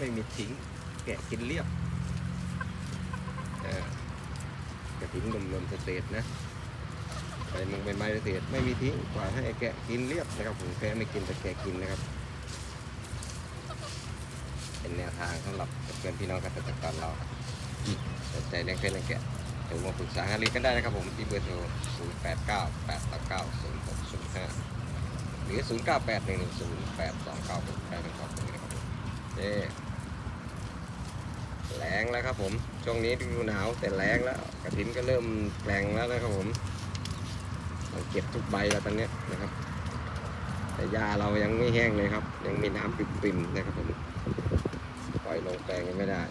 ไม่มีทิ้ง แกะกินเรียบกระทิ้งนมนมสเตทนะใบมงใบไม้สเตทไม่มีทิ้งกว่าให้แกะกินเรียบนะครับผมแกะไม่กินแต่แกะกินนะครับ เป็นแนวทางสำหรับเพื่อนพี่น้องเกษตรกรเราสนใจเลี้ยงเพชรเลี้ยงแกะโทรมาปรึกษาหารือกันได้นะครับผมที่เบอร์โทร 0 8 9 8 9 9 0 6 0 5 หรือ 0 9 8 1 1 0 8 2 9 6ได้ทั้งสองคนนะครับผมเย้แร งแล้วครับผมช่วงนี้ดูหนาวแต่แรงแล้วกระถินก็เริ่มแกลงแล้วนะครับผมเราเก็บทุกใบแล้วตอนนี้นะครับ แต่ยาเรายังไม่แห้งเลยครับ ยังมีน้ำปิ่มๆนะครับผมปล่อยลงแปลงยังไม่ได้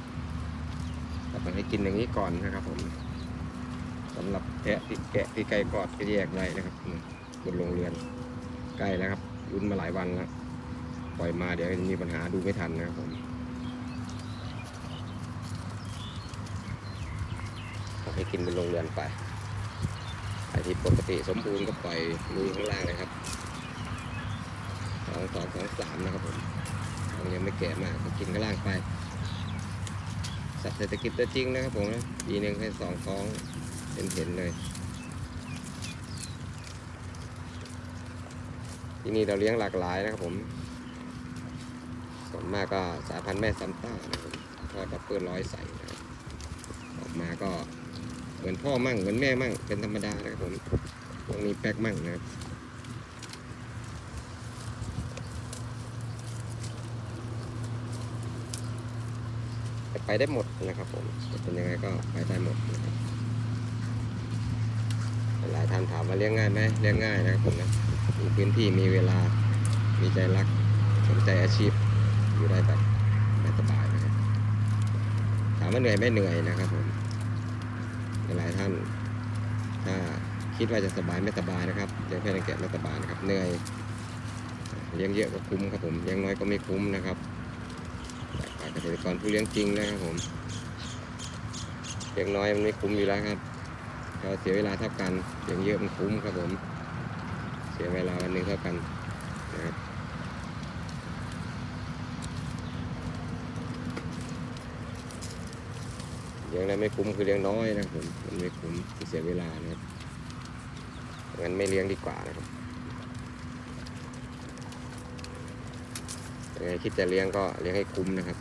แต่ต้องให้กินอย่างนี้ก่อนนะครับผมสำหรับแพะที่แกะที่ไก่กอดก็แยกไว้นะครับอืมบนโรงเรือนใกล้แล้วครับยุ่นมาหลายวันแล้วปล่อยมาเดี๋ยวมีปัญหาดูไม่ทันนะครับผมต้อง ให้กินบนโรงเรือนไปไอที่ปกติสมบูรณ์ก็ปล่อยลุยข้างล่างเลยครับสองสองสองสามนะครับผมยังไม่แก่มากก็กินข้างล่างไป สัตว์เศรษฐกิจตัวจริงนะครับผมนะปีหนึ่งให้สองท้องเห็นเห็นๆเลยที่นี่เราเลี้ยงหลากหลายนะครับผมส่วนมากก็สายพันธุ์แม่ซัมต้านะครับพอดับเบิลร้อยใส่นะครับออกมาก็ มือนพ่อมั่งเหมือนแม่มั่งเป็นธรรมดานะครับผมพวกนี้แป๊กมั่งนะครับไปได้หมดนะครับผมจะเป็นยังไงก็ไปได้หมดนะครับหลายท่านถามว่าเลี้ยงง่ายไหมเลี้ยงง่ายนะครับผมนะมีพื้นที่มีเวลามีใจรักสนใจอาชีพอยู่ได้แบบสบายนะครับถามว่าเหนื่อยไม่เหนื่อยนะครับผมานถ้าคิดว่าจะสบายไม่สบายนะครับเลี้ยงแพะเลี้ยงแกะไม่สบายนะครับเหนื่อยเลี้ยงเยอะก็คุ้มครับผมเลี้ยงน้อยก็ไม่คุ้มนะครับเกษตรกรผู้เลี้ยงจริงนะครับผมเลี้ยงน้อยมันไม่คุ้มอยู่แล้วครับก็เสียเวลาเท่ากันเลี้ยงเยอะมันคุ้มครับผม เสียเวลาวันหนึ่งเท่ากันนะครับเลี้ยงอะไรไม่คุ้มคือเลี้ยงน้อยนะครับผมมันไม่คุ้มเสียเวลานะครับงั้นไม่เลี้ยงดีกว่านะครับยังไงคิดจะเลี้ยงก็เลี้ยงให้คุ้มนะครับ